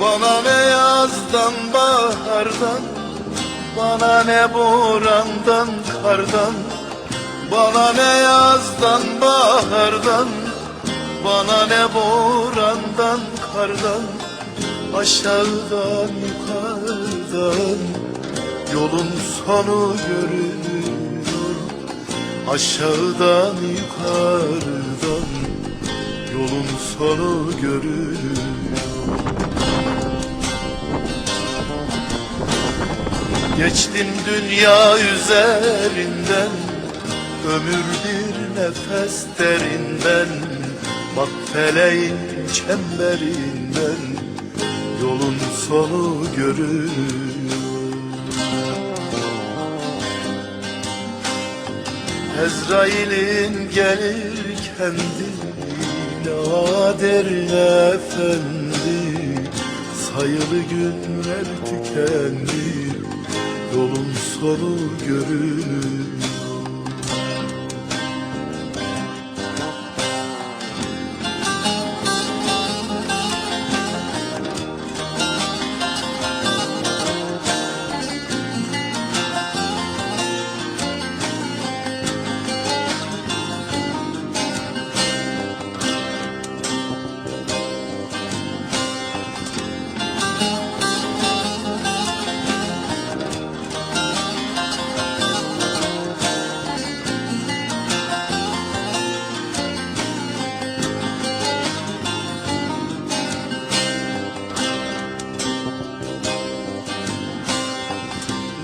Bana ne yazdan bahardan? Bana ne borandan kardan? Bana ne yazdan bahardan? Bana ne borandan kardan? Aşağıdan yukarıdan Yolun sonu görünüyor. Aşağıdan yukarıdan Yolun sonu görünüyor Geçtim dünya üzerinden Ömür bir nefes derinden Bak feleğin çemberinden Yolun sonu görünüyor. Ezrail'in gelir kendi Nadir efendi Sayılı günler tükendi Yolun sonu görünür